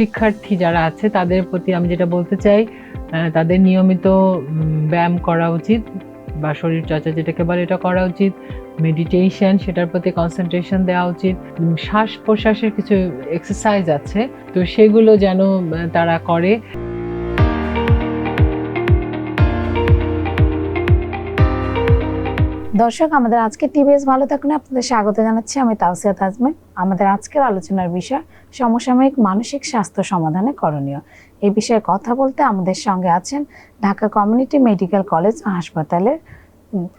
শিক্ষার্থী যারা আছে, তাদের প্রতি আমি যেটা বলতে চাই তাদের নিয়মিত ব্যায়াম করা উচিত বা শরীর চর্চা যেটাকে বলে এটা করা উচিত। মেডিটেশন সেটার প্রতি কনসেন্ট্রেশন দেওয়া উচিত। শ্বাস প্রশ্বাসের কিছু এক্সারসাইজ আছে, তো সেগুলো যেন তারা করে। দর্শক আমাদের আজকে টিভিএস ভালো থাকুন। আপনাদের স্বাগত জানাচ্ছি আমি তাওসিয়া তাজমে আমাদের আজকের আলোচনার বিষয় সমসাময়িক মানসিক স্বাস্থ্য সমাধানে করণীয়। এই বিষয়ে কথা বলতে আমাদের সঙ্গে আছেন ঢাকা কমিউনিটি মেডিকেল কলেজ হাসপাতালের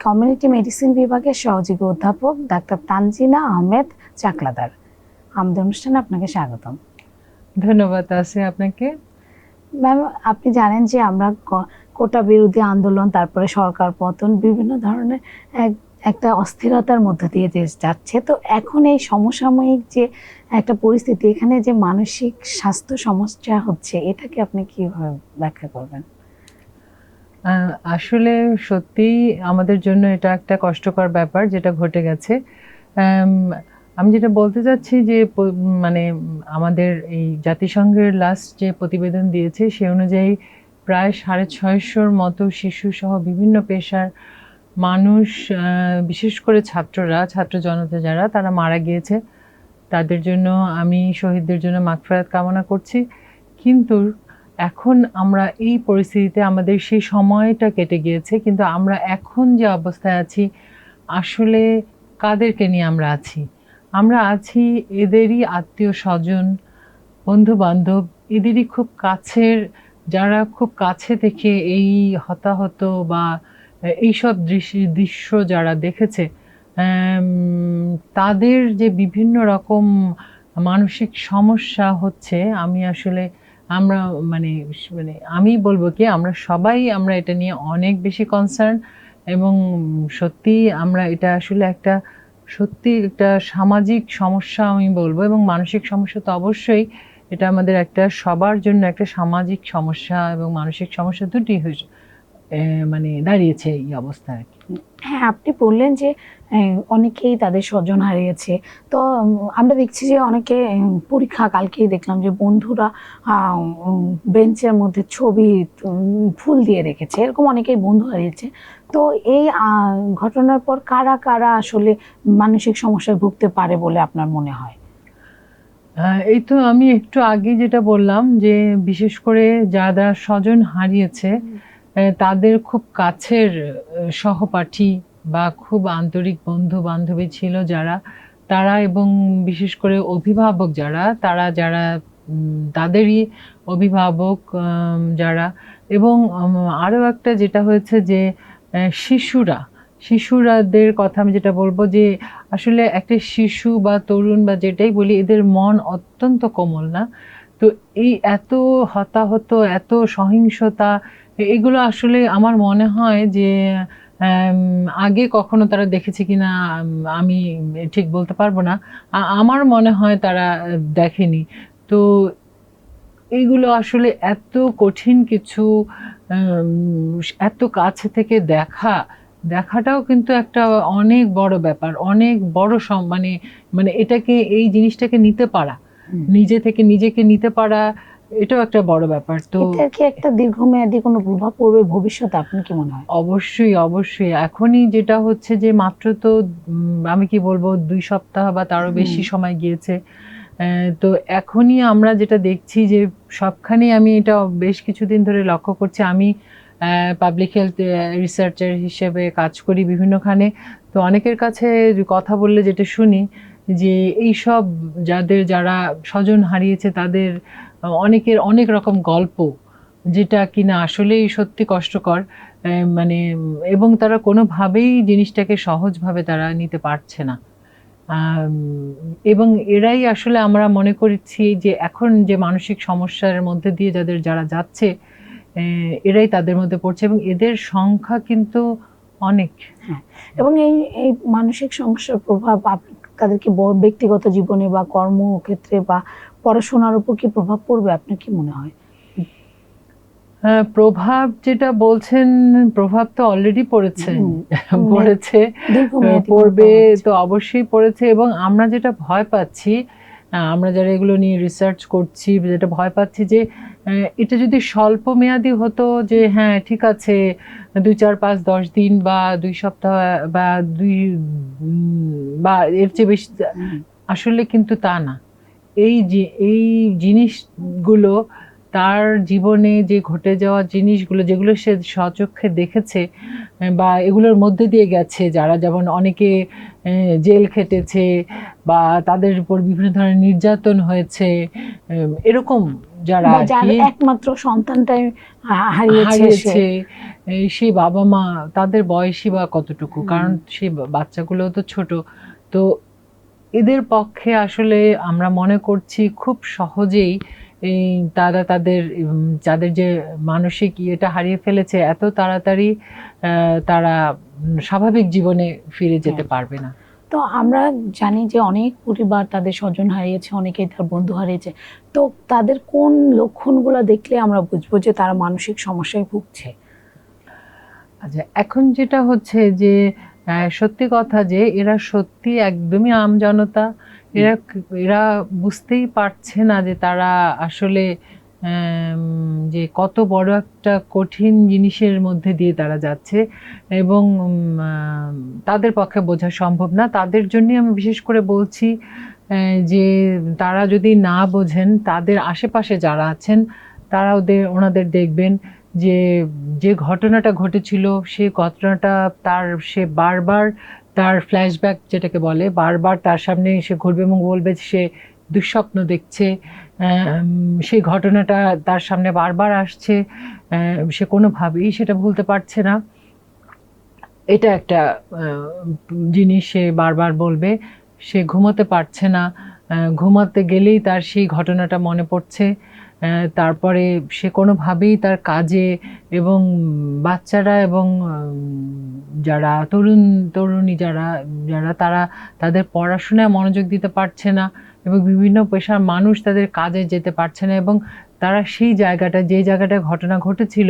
কমিউনিটি মেডিসিন বিভাগের সহযোগী অধ্যাপক ডাক্তার তানজিনা আহমেদ চাকলাদার। আমাদের অনুষ্ঠানে আপনাকে স্বাগতম। ধন্যবাদ আছে আপনাকে। ম্যাম আপনি জানেন যে আমরা কোটা বিরোধী আন্দোলন, তারপরে সরকার পতন, বিভিন্ন ধরনের এক- একটা অস্থিরতার মধ্যে দিয়ে যাচ্ছে। তো এখন এই সমসাময়িক যে একটা পরিস্থিতি, এখানে যে মানসিক স্বাস্থ্য সমস্যা হচ্ছে এটাকে আপনি কীভাবে ব্যাখ্যা করবেন? আসলে সত্যিই আমাদের জন্য এটা একটা কষ্টকর ব্যাপার যেটা ঘটে গেছে। আমি যেটা বলতে চাচ্ছি যে মানে আমাদের এই জাতিসংঘের লাস্ট যে প্রতিবেদন দিয়েছে, সে অনুযায়ী প্রায় সাড়ে ছয়শোর মতো শিশু সহ বিভিন্ন পেশার মানুষ বিশেষ করে ছাত্ররা, ছাত্র জনতা যারা, তারা মারা গিয়েছে। তাদের জন্য আমি শহীদদের জন্য মাগফিরাত কামনা করছি। কিন্তু এখন আমরা এই পরিস্থিতিতে আমাদের সেই সময়টা কেটে গিয়েছে, কিন্তু আমরা এখন যে অবস্থায় আছি, আসলে কাদেরকে নিয়ে আমরা আছি? আমরা আছি এদেরই আত্মীয় স্বজন বন্ধু বান্ধব এদেরই খুব কাছের যারা খুব কাছে থেকে এই হতাহত বা এইসব দৃশ্য দৃশ্য যারা দেখেছে তাদের যে বিভিন্ন রকম মানসিক সমস্যা হচ্ছে, আমি আসলে, আমরা মানে মানে আমি বলব কি, আমরা সবাই আমরা এটা নিয়ে অনেক বেশি কনসার্ন এবং সত্যি আমরা এটা আসলে একটা, সত্যি একটা সামাজিক সমস্যা আমি বলব এবং মানসিক সমস্যা তো অবশ্যই এটা আমাদের একটা সবার জন্য একটা সামাজিক সমস্যা এবং মানসিক সমস্যা দুটি মানে দাঁড়িয়েছে এই অবস্থা আর কি। হ্যাঁ আপনি বললেন যে অনেকেই তাদের স্বজন হারিয়েছে। তো আমরা দেখছি যে অনেকে পরীক্ষা কালকেই দেখলাম যে বন্ধুরা বেঞ্চের মধ্যে ছবি ফুল দিয়ে রেখেছে। এরকম অনেকেই বন্ধু হারিয়েছে। তো এই ঘটনার পর কারা কারা আসলে মানসিক সমস্যায় ভুগতে পারে বলে আপনার মনে হয়? এই তো আমি একটু আগে যেটা বললাম যে বিশেষ করে যারা স্বজন হারিয়েছে তাদের খুব কাছের সহপাঠী বা খুব আন্তরিক বন্ধু বান্ধবী ছিল যারা তারা এবং বিশেষ করে অভিভাবক যারা তারা যারা তাদেরই অভিভাবক যারা এবং আরও একটা যেটা হয়েছে যে শিশুরা শিশুরাদের কথা আমি যেটা বলব যে, আসলে একটা শিশু বা তরুণ বা যেটাই বলি, এদের মন অত্যন্ত কোমল না। তো এই এত হতাহত, এত সহিংসতা, এগুলো আসলে আমার মনে হয় যে আগে কখনো তারা দেখেছে কিনা আমি ঠিক বলতে পারব না। আমার মনে হয় তারা দেখেনি। তো এইগুলো আসলে এত কঠিন কিছু এত কাছে থেকে দেখা দেখাটাও কিন্তু একটা অনেক বড় ব্যাপার অনেক বড় সম- মানে মানে এটাকে এই জিনিসটাকে নিতে পারা। নিজে থেকে নিজেকে নিতে পারা এটাও একটা বড় ব্যাপার। তো এটার কি একটা দীর্ঘমেয়াদী কোনো প্রভাব পড়বে ভবিষ্যতে? আপনি কি মনে হয়? অবশ্যই অবশ্যই। এখনই যেটা হচ্ছে যে মাত্র তো আমি কি বলব দুই সপ্তাহ বা তারও বেশি সময় গিয়েছে। তো এখনই আমরা যেটা দেখছি যে সবখানেই আমি এটা বেশ কিছুদিন ধরে লক্ষ্য করছি। আমি পাবলিক হেলথ রিসার্চার হিসেবে কাজ করি বিভিন্নখানে। তো অনেকের কাছে কথা বললে যেটা শুনি যে এই সব যাদের যারা স্বজন হারিয়েছে তাদের অনেকের অনেক রকম গল্প যেটা কিনা আসলেই সত্যি কষ্টকর মানে এবং তারা কোনোভাবেই জিনিসটাকে সহজভাবে তারা নিতে পারছে না। এবং এরাই আসলে আমরা মনে করছি যে এখন যে মানসিক সমস্যার মধ্যে দিয়ে যাদের যারা যাচ্ছে এরাই তাদের মধ্যে পড়ছে এবং এদের সংখ্যা কিন্তু অনেক। এবং এই এই মানসিক সমস্যার প্রভাব তাদেরকে ব্যক্তিগত জীবনে বা কর্মক্ষেত্রে বা পড়াশোনার উপর কি প্রভাব পড়বে? আপনার কি মনে হয়? হ্যাঁ, প্রভাব যেটা বলছেন প্রভাব তো অলরেডি পড়েছে। পড়েছে পড়বে তো অবশ্যই পড়েছে এবং আমরা যেটা ভয় পাচ্ছি আমরা যারা এগুলো নিয়ে রিসার্চ করছি যেটা ভয় পাচ্ছি যে এটা যদি স্বল্প মেয়াদি হতো যে হ্যাঁ ঠিক আছে দুই চার পাঁচ দশ দিন বা দুই সপ্তাহ বা দুই বা এর চেয়ে বেশি আসলে কিন্তু তা না। এই যে এই জিনিসগুলো তার জীবনে যে ঘটে যাওয়া জিনিসগুলো যেগুলো সে স্বচক্ষে দেখেছে বা এগুলোর মধ্যে দিয়ে গেছে যারা যেমন অনেকে জেল খেটেছে বা তাদের উপর বিভিন্ন ধরনের নির্যাতন হয়েছে এরকম যারা একমাত্র সন্তানটাই হারিয়েছে সে। সেই বাবা মা তাদের বয়সী বা কতটুকু? কারণ সেই বাচ্চাগুলো তো ছোট। তো এদের পক্ষে আসলে আমরা মনে করছি খুব সহজেই এই তারা তাদের যাদের যে মানসিক ইয়েটা হারিয়ে ফেলেছে এত তাড়াতাড়ি তারা স্বাভাবিক জীবনে ফিরে যেতে হ্যাঁ। পারবে না। তো আমরা জানি যে অনেক পরিবার তাদের স্বজন হারিয়েছে অনেকেই তার বন্ধু হারিয়েছে। তো তাদের কোন লক্ষণগুলো দেখলে আমরা বুঝব যে তারা মানসিক সমস্যায় ভুগছে? আচ্ছা এখন যেটা হচ্ছে যে সত্যি কথা যে এরা সত্যি একদমই আম জনতা। এরা এরা বুঝতেই পারছে না যে তারা আসলে যে কত বড় একটা কঠিন জিনিসের মধ্যে দিয়ে তারা যাচ্ছে এবং তাদের পক্ষে বোঝা সম্ভব না। তাদের জন্যই আমি বিশেষ করে বলছি যে তারা যদি না বোঝেন, তাদের আশেপাশে যারা আছেন, তারা ওদের, ওনাদের দেখবেন। যে যে ঘটনাটা ঘটেছিল, সে ঘটনাটা তার, সে বারবার তার ফ্ল্যাশব্যাক যেটাকে বলে, বারবার তার সামনে এসে ঘুরবে এবং বলবে সে দুঃস্বপ্ন দেখছে। সেই ঘটনাটা তার সামনে বারবার আসছে। সে কোনোভাবেই সেটা ভুলতে পারছে না। এটা একটা জিনিস সে বারবার বলবে। সে ঘুমোতে পারছে না। ঘুমাতে গেলেই তার সেই ঘটনাটা মনে পড়ছে। তারপরে সে কোনোভাবেই তার কাজে এবং বাচ্চারা এবং যারা তরুণ, তরুণী যারা যারা তারা তাদের পড়াশোনায় মনোযোগ দিতে পারছে না এবং বিভিন্ন পেশার মানুষ তাদের কাজে যেতে পারছে না এবং তারা সেই জায়গাটা, যে জায়গাটায় ঘটনা ঘটেছিল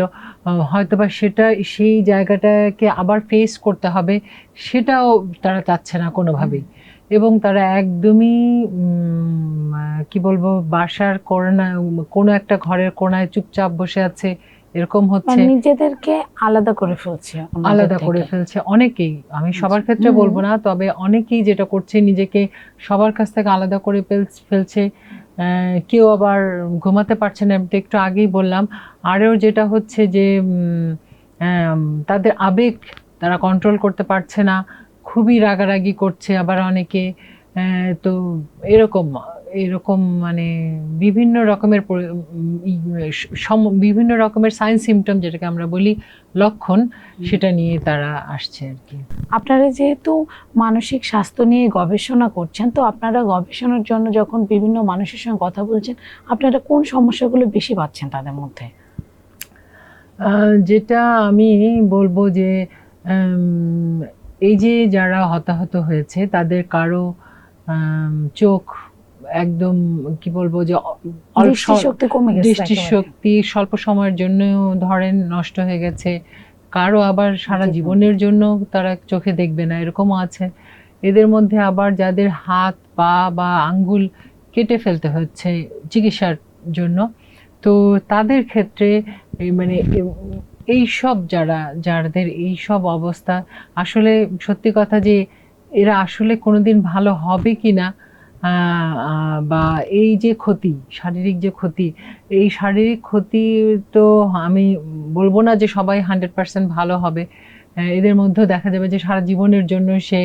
হয়তোবা সেটা সেই জায়গাটাকে আবার ফেস করতে হবে, সেটাও তারা চাচ্ছে না কোনোভাবেই। এবং তারা একদমই কি বলব বাসার কোনা কোনো একটা ঘরের কোনায় চুপচাপ বসে আছে এরকম হচ্ছে। মানে নিজেদেরকে আলাদা করে ফেলছে আলাদা করে ফেলছে অনেকেই। আমি সবার ক্ষেত্রে বলব না তবে অনেকেই যেটা করছে নিজেকে সবার কাছ থেকে আলাদা করে ফেল- ফেলছে। কেউ আবার ঘুমাতে পারছে না আমি তো একটু আগেই বললাম। আরও যেটা হচ্ছে যে তাদের আবেগ তারা কন্ট্রোল করতে পারছে না। খুবই রাগারাগি করছে আবার অনেকে তো এরকম এরকম মানে বিভিন্ন রকমের বিভিন্ন রকমের সাইন সিমটম যেটাকে আমরা বলি লক্ষণ সেটা নিয়ে তারা আসছে আর কি। আপনারা যেহেতু মানসিক স্বাস্থ্য নিয়ে গবেষণা করছেন তো আপনারা গবেষণার জন্য যখন বিভিন্ন মানুষের সঙ্গে কথা বলছেন আপনারা কোন সমস্যাগুলো বেশি পাচ্ছেন তাদের মধ্যে? যেটা আমি বলব যে এই যে যারা হতাহত হয়েছে তাদের কারও চোখ একদম কি বলব যে দৃষ্টিশক্তি কমে গেছে দৃষ্টিশক্তি স্বল্প সময়ের জন্য ধরেন নষ্ট হয়ে গেছে কারও আবার সারা। জীবনের জন্য তারা চোখে দেখবে না এরকমও আছে এদের মধ্যে আবার যাদের হাত পা বা আঙ্গুল কেটে ফেলতে হচ্ছে চিকিৎসার জন্য তো তাদের ক্ষেত্রে মানে এই সব যারা যাদের এই সব অবস্থা, আসলে সত্যি কথা যে এরা আসলে কোনোদিন ভালো হবে কি না বা এই যে ক্ষতি, শারীরিক যে ক্ষতি, এই শারীরিক ক্ষতি তো আমি বলব না যে সবাই হান্ড্রেড পার্সেন্ট ভালো হবে। এদের মধ্যেও দেখা যাবে যে সারা জীবনের জন্য সে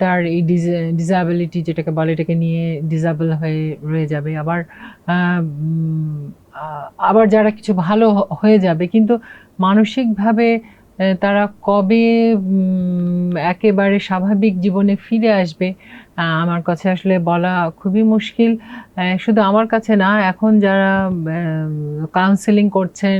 তার এই ডিসাবিলিটি যেটাকে বলে, এটাকে নিয়ে ডিসাবল হয়ে, রয়ে যাবে। আবার আবার যারা কিছু ভালো হয়ে যাবে, কিন্তু মানসিকভাবে তারা কবে একেবারে স্বাভাবিক জীবনে ফিরে আসবে আমার কাছে আসলে বলা খুবই মুশকিল। শুধু আমার কাছে না, এখন যারা কাউন্সেলিং করছেন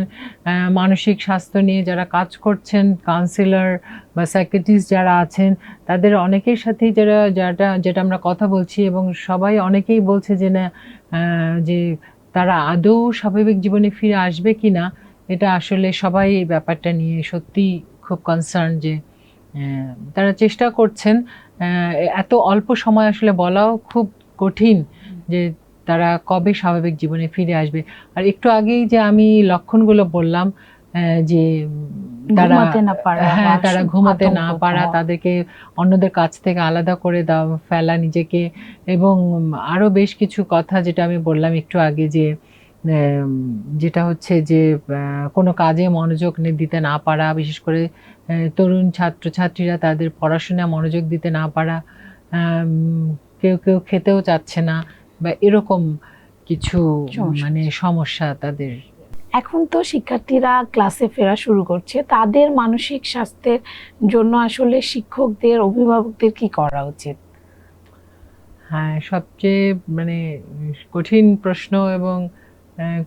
মানসিক স্বাস্থ্য নিয়ে যারা কাজ করছেন কাউন্সিলর বা সাইকেট্রিস্ট যারা আছেন, তাদের অনেকের সাথেই যারা যেটা যেটা আমরা কথা বলছি এবং সবাই অনেকেই বলছে যে না যে তারা আদৌ স্বাভাবিক জীবনে ফিরে আসবে কি না এটা আসলে সবাই এই ব্যাপারটা নিয়ে সত্যি খুব কনসার্ন যে তারা চেষ্টা করছেন এত অল্প সময় আসলে বলাও খুব কঠিন যে তারা কবে স্বাভাবিক জীবনে ফিরে আসবে। আর একটু আগেই যে আমি লক্ষণগুলো বললাম যে তারা ঘুমাতে না পারা হ্যাঁ তারা ঘুমাতে না পারা তাদেরকে অন্যদের কাছ থেকে আলাদা করে ফেলা নিজেকে। এবং আরও বেশ কিছু কথা যেটা আমি বললাম একটু আগে যে যেটা হচ্ছে যে কোনো কাজে মনোযোগ দিতে না পারা বিশেষ করে তরুণ ছাত্রছাত্রীরা তাদের পড়াশোনায় মনোযোগ দিতে না পারা কেউ কেউ খেতেও চাচ্ছে না বা এরকম কিছু মানে সমস্যা তাদের এখন তো শিক্ষার্থীরা ক্লাসে ফেরা শুরু করছে। তাদের মানসিক স্বাস্থ্যের জন্য আসলে শিক্ষকদের, অভিভাবকদের কি করা উচিত? হ্যাঁ সবচেয়ে মানে কঠিন প্রশ্ন এবং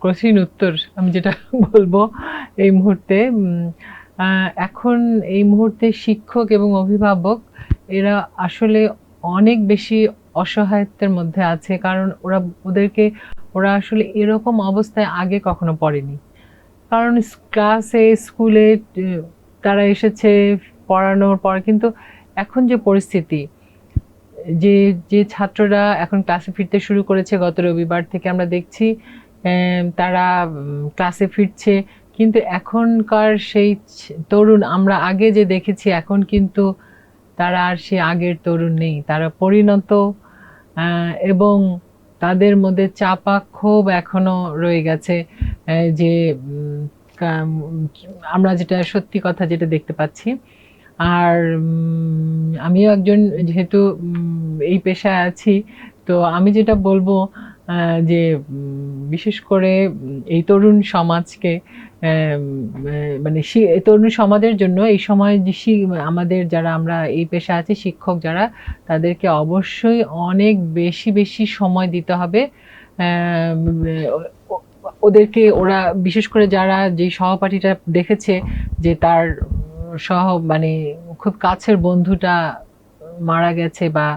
কঠিন উত্তর আমি যেটা বলব এই মুহূর্তে এখন এই মুহূর্তে শিক্ষক এবং অভিভাবক এরা আসলে অনেক বেশি অসহায়ত্বের মধ্যে আছে, কারণ ওরা, ওদেরকে, ওরা আসলে এরকম অবস্থায় আগে কখনো পড়েনি। কারণ ক্লাসে স্কুলে তারা এসেছে পড়ানোর পর, কিন্তু এখন যে পরিস্থিতি, যে যে ছাত্ররা এখন ক্লাসে ফিরতে শুরু করেছে, গত রবিবার থেকে আমরা দেখছি তারা ক্লাসে ফিরছে, কিন্তু এখনকার সেই তরুণ আমরা আগে যে দেখেছি, এখন কিন্তু তারা আর সে আগের তরুণ নেই। তারা পরিণত এবং তাদের মধ্যে চাপা ক্ষোভ এখনও রয়ে গেছে যে আমরা যেটা সত্যি কথা যেটা দেখতে পাচ্ছি। আর আমিও একজন যেহেতু এই পেশায় আছি, তো আমি যেটা বলব যে বিশেষ করে এই তরুণ সমাজকে মানে এই তরুণ সমাজের জন্য এই সময় আমাদের যারা আমরা এই পেশা আছি, শিক্ষক যারা, তাদেরকে অবশ্যই অনেক বেশি বেশি সময় দিতে হবে। ওদেরকে ওরা, বিশেষ করে যারা যে সহপাঠীটা দেখেছে যে তার সহ মানে খুব কাছের বন্ধুটা মারা গেছে বা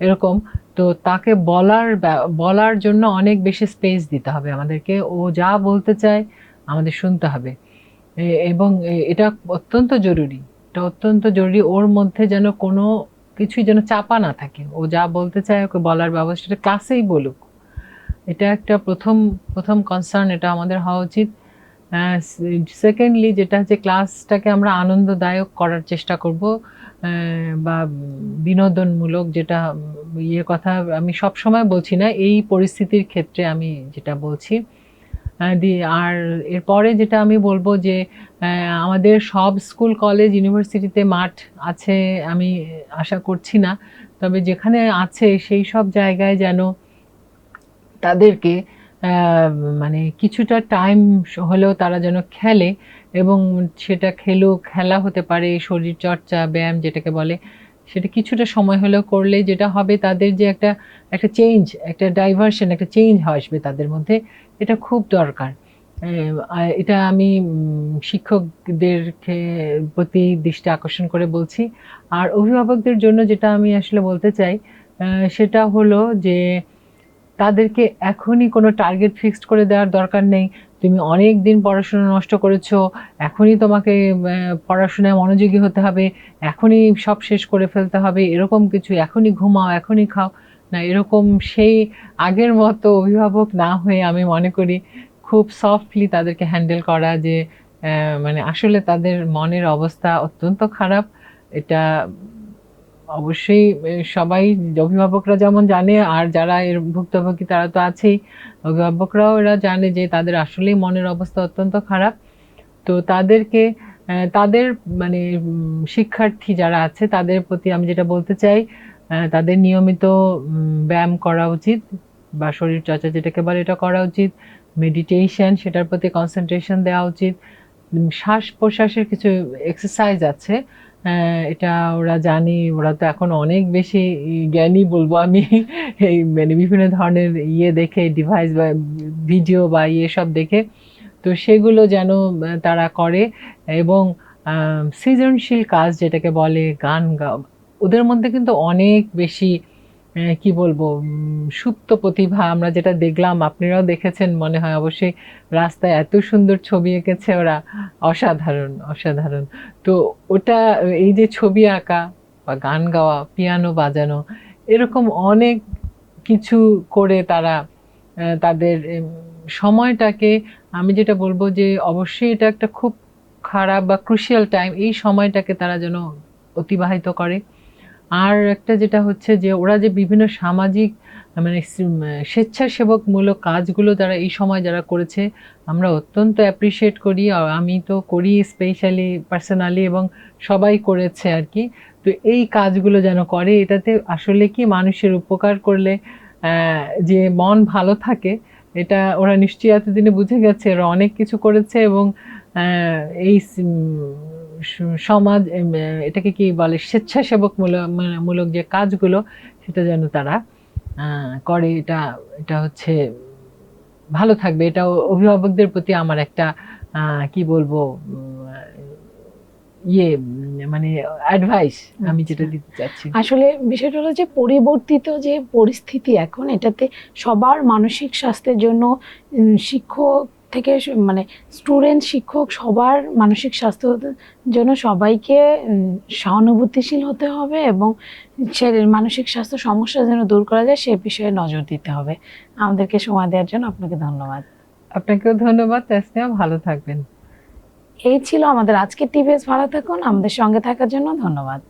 এরকম তো তাকে বলার বলার জন্য অনেক বেশি স্পেস দিতে হবে আমাদেরকে। ও যা বলতে চায় আমাদের শুনতে হবে। এবং এটা অত্যন্ত জরুরি। এটা অত্যন্ত জরুরি ওর মধ্যে যেন কোনো কিছুই যেন চাপা না থাকে। ও যা বলতে চায় ওকে বলার ব্যবস্থা সেটা ক্লাসেই বলুক। এটা একটা প্রথম প্রথম কনসার্ন এটা আমাদের হওয়া উচিত। সেকেন্ডলি যেটা হচ্ছে ক্লাসটাকে আমরা আনন্দদায়ক করার চেষ্টা করব বা বিনোদনমূলক যেটা ইয়ে কথা আমি সব সময় বলছি না, এই পরিস্থিতির ক্ষেত্রে আমি যেটা বলছি আর এরপরে যেটা আমি বলব যে আমাদের সব স্কুল, কলেজ, ইউনিভার্সিটিতে মাঠ আছে আমি আশা করছি না, তবে যেখানে আছে সেই সব জায়গায় যেন তাদেরকে মানে কিছুটা টাইম হলেও তারা যেন খেলে এবং সেটা খেলো খেলা হতে পারে, শরীর চর্চা, ব্যায়াম যেটাকে বলে, সেটা কিছুটা সময় হলেও করলে যেটা হবে তাদের যে একটা একটা চেঞ্জ একটা ডাইভার্সন একটা চেঞ্জ আসবে তাদের মধ্যে, এটা খুব দরকার। এটা আমি শিক্ষকদেরকে প্রতি দৃষ্টি আকর্ষণ করে বলছি। আর অভিভাবকদের জন্য যেটা আমি আসলে বলতে চাই সেটা হলো যে তাদেরকে এখনই কোনো টার্গেট ফিক্সড করে দেওয়ার দরকার নেই। তুমি অনেক দিন পড়াশোনা নষ্ট করেছ, এখনই তোমাকে পড়াশোনায় মনোযোগী হতে হবে, এখনই সব শেষ করে ফেলতে হবে, এরকম কিছু, এখনই ঘুমাও, এখনই খাও। না, এরকম সেই আগের মতো অভিভাবক না হয়ে আমি মনে করি খুব সফটলি তাদেরকে হ্যান্ডেল করা যে মানে আসলে তাদের মনের অবস্থা অত্যন্ত খারাপ। এটা অবশ্যই সবাই, অভিভাবকরা যেমন জানে, আর যারা এর ভুক্তভোগী তারা তো আছেই। অভিভাবকরাও এরা জানে যে তাদের আসলেই মনের অবস্থা অত্যন্ত খারাপ। তো তাদেরকে তাদের মানে শিক্ষার্থী যারা আছে, তাদের প্রতি আমি যেটা বলতে চাই তাদের নিয়মিত ব্যায়াম করা উচিত বা শরীর চর্চা যেটাকে বলে এটা করা উচিত। মেডিটেশন, সেটার প্রতি কনসেন্ট্রেশন দেওয়া উচিত। শ্বাস প্রশ্বাসের কিছু এক্সারসাইজ আছে। এটা ওরা জানি। ওরা তো এখন অনেক বেশি জ্ঞানী বলব আমি। এই মানে বিভিন্ন ধরনের ইয়ে দেখে ডিভাইস বা ভিডিও বা ইয়ে সব দেখে। তো সেগুলো যেন তারা করে এবং সৃজনশীল কাজ যেটাকে বলে গান গা ওদের মধ্যে কিন্তু অনেক বেশি কি বলব? সুপ্ত প্রতিভা আমরা যেটা দেখলাম, আপনারাও দেখেছেন মনে হয়। অবশ্যই রাস্তায় এত সুন্দর ছবি এঁকেছে ওরা। অসাধারণ অসাধারণ। তো ওটা, এই যে ছবি আঁকা বা গান গাওয়া, পিয়ানো বাজানো, এরকম অনেক কিছু করে তারা তাদের সময়টাকে, আমি যেটা বলব যে অবশ্যই এটা একটা খুব খারাপ বা ক্রুশিয়াল টাইম এই সময়টাকে তারা যেন অতিবাহিত করে। আর একটা যেটা হচ্ছে যে ওরা যে বিভিন্ন সামাজিক মানে স্বেচ্ছাসেবকমূলক কাজগুলো যারা এই সময় যারা করেছে, আমরা অত্যন্ত অ্যাপ্রিসিয়েট করি। আমি তো করি স্পেশালি পার্সোনালি এবং সবাই করেছে আর কি। তো এই কাজগুলো যেন করে, এটাতে আসলে কি মানুষের উপকার করলে যে মন ভালো থাকে, এটা ওরা নিশ্চয়ই এতদিনে বুঝে গেছে। ওরা অনেক কিছু করেছে এবং এই সমাজ এটাকে কি বলে স্বেচ্ছাসেবক মূলক যে কাজগুলো সেটা যেন তারা করে এটা এটা হচ্ছে ভালো থাকবে। এটা অভিভাবকদের প্রতি আমার একটা কি বলব ইয়ে মানে অ্যাডভাইস আমি যেটা দিতে চাচ্ছি। আসলে বিষয়টা হলো যে পরিবর্তিত যে পরিস্থিতি এখন এটাতে সবার মানসিক স্বাস্থ্যের জন্য শিক্ষক থেকে মানে স্টুডেন্ট শিক্ষক সবার মানসিক স্বাস্থ্য জন্য সবাইকে সহানুভূতিশীল হতে হবে এবং সে মানসিক স্বাস্থ্য সমস্যা যেন দূর করা যায় সে বিষয়ে নজর দিতে হবে। আমাদেরকে সময় দেওয়ার জন্য আপনাকে ধন্যবাদ। আপনাকেও ধন্যবাদ তাসনিয়া। ভালো থাকবেন। এই ছিল আমাদের আজকের টিভিএস ভালো থাকুন। আমাদের সঙ্গে থাকার জন্য ধন্যবাদ।